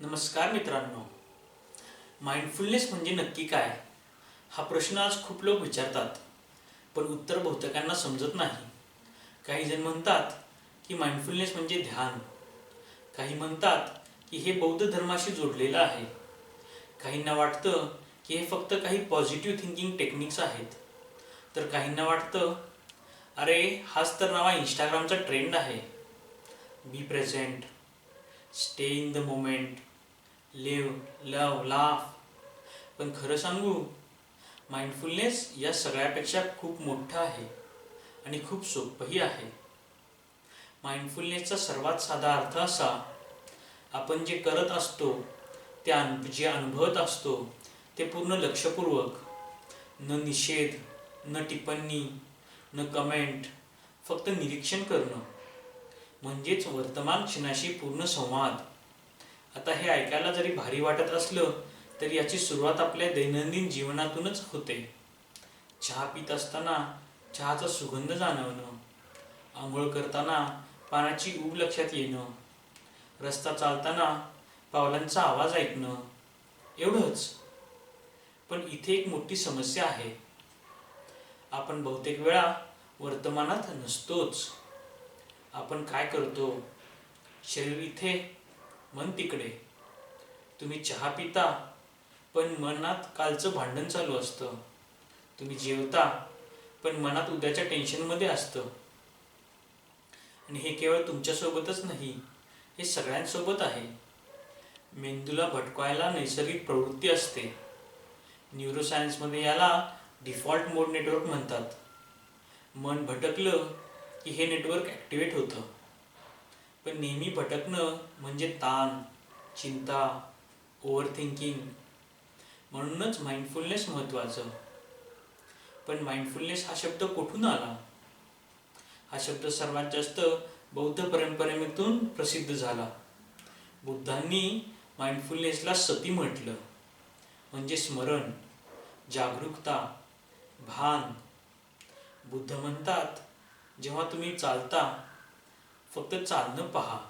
नमस्कार मित्रांनो. माइंडफुलनेस म्हणजे नक्की काय? हा प्रश्न आज खूप लोक विचारतात पण उत्तर बहुतेकांना समजत नाही. काही जण म्हणतात की माइंडफुलनेस म्हणजे ध्यान. काही म्हणतात की हे बौद्ध धर्माशी जोडलेलं आहे. काहींना वाटतं की हे फक्त काही पॉझिटिव्ह थिंकिंग टेक्निक्स आहेत. तर काहींना वाटतं अरे हाच तर नावा इंस्टाग्रामचा ट्रेंड आहे. Be present stay in the moment live love laugh पण खरं सांगू माइंडफुलनेस या सगळ्यापेक्षा खूप मोठं आहे आणि खूप सोपंही आहे. माइंडफुलनेसचा सर्वात साधा अर्थ असा आपण जे करत असतो ते अन जे अनुभवत असतो ते पूर्ण लक्षपूर्वक. न निषेध न टिप्पणी न कमेंट फक्त निरीक्षण करणं. म्हणजेच वर्तमान क्षणाशी पूर्ण संवाद. आता हे ऐकायला जरी भारी वाटत असलं तरी याची सुरुवात आपल्या दैनंदिन जीवनातूनच होते. चहा पित असताना चहाचा सुगंध जाणवणं आंघोळ करताना पाण्याची ऊब लक्षात येणं रस्ता चालताना पावलांचा आवाज ऐकणं एवढंच. पण इथे एक मोठी समस्या आहे. आपण बहुतेक वेळा वर्तमानात नसतोच. आपण काय करतो? शरीर इथे मन तिकडे. तुम्ही चहा पिता पण मनात कालचं भांडण चालू असतं. तुम्ही जेवता पण मनात उद्याच्या टेन्शनमध्ये असतं. आणि हे केवळ तुमच्यासोबतच नाही हे सगळ्यांसोबत आहे. मेंदूला भटकवायला नैसर्गिक प्रवृत्ती असते. न्यूरोसायन्समध्ये याला डिफॉल्ट मोड नेटवर्क म्हणतात. मन भटकलं की हे नेटवर्क ॲक्टिवेट होतं. पण नेहमी भटकणं म्हणजे ताण चिंता ओव्हर थिंकिंग म्हणूनच माइंडफुलनेस महत्त्वाचं पण माइंडफुलनेस हा शब्द कुठून आला? हा शब्द सर्वात जास्त बौद्ध परंपरेमधून प्रसिद्ध झाला. बुद्धांनी माइंडफुलनेसला सती म्हटलं. म्हणजे स्मरण जागरूकता भान. बुद्ध म्हणतात जेव्हा तुम्ही चालता फक्त चालणं पहा.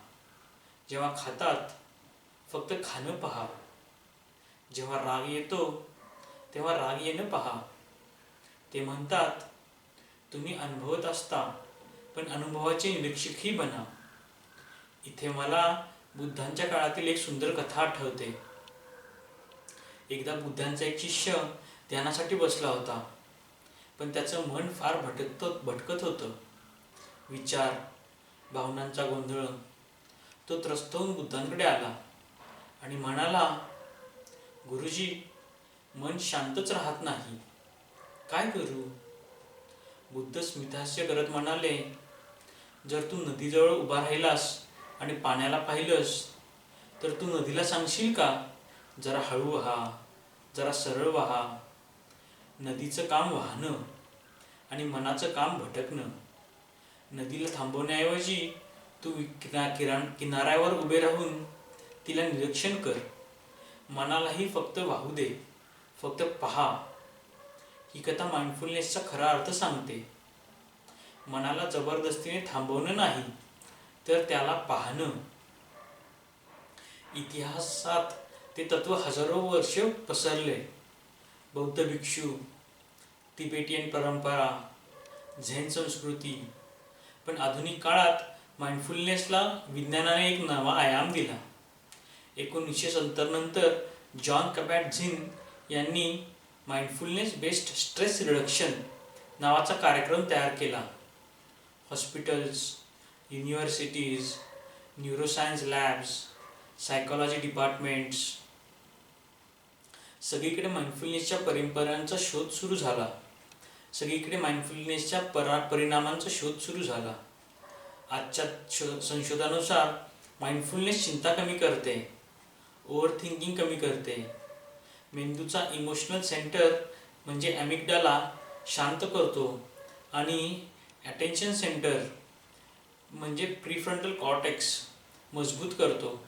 जेव्हा खातात फक्त खाणं पहा. जेव्हा राग येतो तेव्हा राग येणं पहा. ते म्हणतात तुम्ही अनुभवत असता पण अनुभवाचे निरीक्षकही बना. इथे मला बुद्धांच्या काळातील एक सुंदर कथा आठवते. एकदा बुद्धांचा एक शिष्य ध्यानासाठी बसला होता पण त्याचं मन फार भटकत भटकत होतं. विचार भावनांचा गोंधळ तो त्रस्त होऊन बुद्धांकडे आला आणि म्हणाला गुरुजी मन शांतच राहत नाही. काय करू? बुद्ध स्मितहास्य करत म्हणाले जर तू नदीजवळ उभा राहिलास आणि पाण्याला पाहिलंस तर तू नदीला सांगशील का? जरा हळू व्हा जरा सरळ व्हा. नदीचं काम वाहणं आणि मनाचं काम भटकणं. नदीला थांबवण्याऐवजी तू किना किराण किनाऱ्यावर उभे राहून तिला निरीक्षण कर. मनालाही फक्त वाहू दे. फक्त पहा. ही कथा माइंडफुलनेसचा खरा अर्थ सांगते. मनाला जबरदस्तीने थांबवणं नाही तर त्याला पाहणं. इतिहासात ते तत्व हजारो वर्ष पसरले. बौद्ध भिक्षू तिबेटियन परंपरा झेन संस्कृती पण आधुनिक काळात माइंडफुलनेसला विज्ञानाने एक नवा आयाम दिला. एकोणीसशे सत्तर नंतर जॉन कपॅट झिन यांनी माइंडफुलनेस बेस्ड स्ट्रेस रिडक्शन नावाचा कार्यक्रम तयार केला. Hospitals universities neuroscience labs psychology departments सगळीकडे माइंडफुलनेसच्या परंपरांचा शोध सुरू झाला. सगळीकडे माइंडफुलनेसच्या परा परिणामांचा शोध सुरू झाला. आजच्या शो संशोधनानुसार माइंडफुलनेस चिंता कमी करते. ओव्हर थिंकिंग कमी करते. मेंदूचा इमोशनल सेंटर म्हणजे ॲमिगडाला शांत करतो आणि ॲटेन्शन सेंटर म्हणजे प्रीफ्रंटल कॉर्टेक्स मजबूत करतो.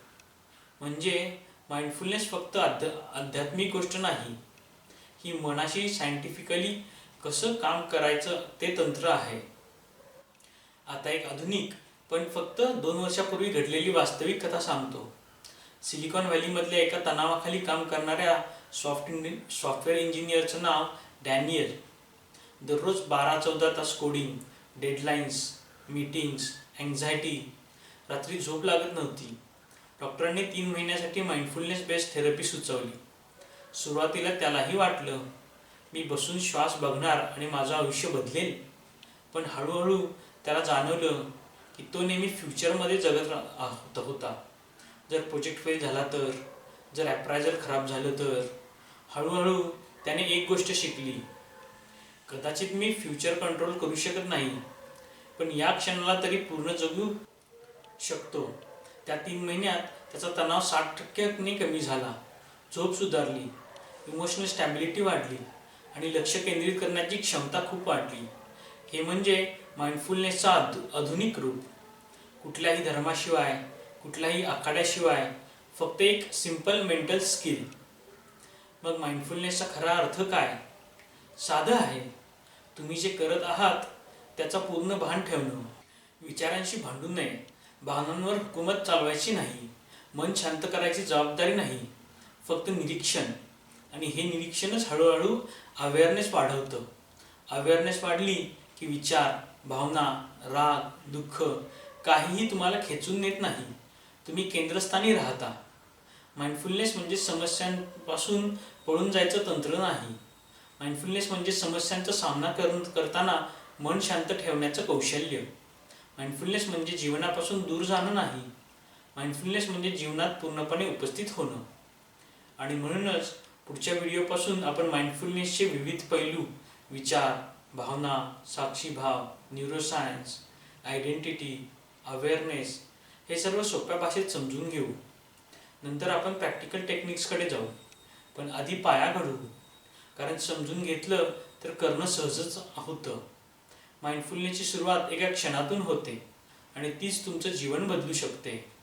म्हणजे माइंडफुलनेस फक्त आध्या आध्यात्मिक गोष्ट नाही ही मनाशी सायंटिफिकली कसं काम करायचं ते तंत्र आहे. आता एक आधुनिक पण फक्त दोन वर्षापूर्वी घडलेली वास्तविक कथा सांगतो. सिलिकॉन व्हॅलीमधल्या एका तणावाखाली काम करणाऱ्या सॉफ्ट सॉफ्टवेअर इंजिनियरचं नाव डॅनियल. दररोज बारा चौदा तास कोडिंग डेडलाईन्स मीटिंग्स अँझायटी रात्री झोप लागत नव्हती. डॉक्टरांनी तीन महिन्यासाठी माइंडफुलनेस बेस्ड थेरपी सुचवली. सुरुवातीला त्यालाही वाटलं मी बसून श्वास बघणार आणि माझं आयुष्य बदलेल. पण हळूहळू त्याला जाणवलं की तो नेहमी फ्युचरमध्ये जगत रा- होता. जर प्रोजेक्ट फेल झाला तर जर ॲप्रायझल खराब झालं तर हळूहळू त्याने एक गोष्ट शिकली. कदाचित मी फ्युचर कंट्रोल करू शकत नाही पण या क्षणाला तरी पूर्ण जगू शकतो. त्या तीन महिन्यात त्याचा तणाव साठ टक्क्याने कमी झाला. झोप सुधारली. इमोशनल स्टॅबिलिटी वाढली. आणि लक्ष केंद्रित करण्याची क्षमता खूप वाढली. हे म्हणजे माइंडफुलनेसचा आधु आधुनिक रूप. कुठल्याही धर्माशिवाय कुठल्याही आखाड्याशिवाय फक्त एक सिंपल मेंटल स्किल मग माइंडफुलनेसचा खरा अर्थ काय? साधं आहे. तुम्ही जे करत आहात त्याचा पूर्ण भान ठेवणं. विचारांशी भांडू नये. भावनांवर हुकूमत चालवायची नाही. मन शांत करायची जबाबदारी नाही. फक्त निरीक्षण. आणि हे निरीक्षणच हळूहळू अवेअरनेस वाढवतं. अवेअरनेस वाढली की विचार भावना राग दुःख काहीही तुम्हाला खेचून नेत नाही. तुम्ही केंद्रस्थानी राहता. माइंडफुलनेस म्हणजे समस्यांपासून पळून जायचं तंत्र नाही. माइंडफुलनेस म्हणजे समस्यांचा सामना कर करताना मन शांत ठेवण्याचं कौशल्य. माइंडफुलनेस म्हणजे जीवनापासून दूर जाणं नाही. माइंडफुलनेस म्हणजे जीवनात पूर्णपणे उपस्थित होणं. आणि म्हणूनच पुढच्या व्हिडिओपासून आपण माइंडफुलनेसचे विविध पैलू विचार भावना साक्षीभाव न्यूरोसायन्स आयडेंटिटी अवेअरनेस हे सर्व सोप्या भाषेत समजून घेऊ. नंतर आपण प्रॅक्टिकल टेक्निक्सकडे जाऊ. पण आधी पाया घडू कारण समजून घेतलं तर करणं सहजच होतं. माइंडफुलनेसची सुरुवात एका क्षणातून होते आणि तीच तुमचं जीवन बदलू शकते.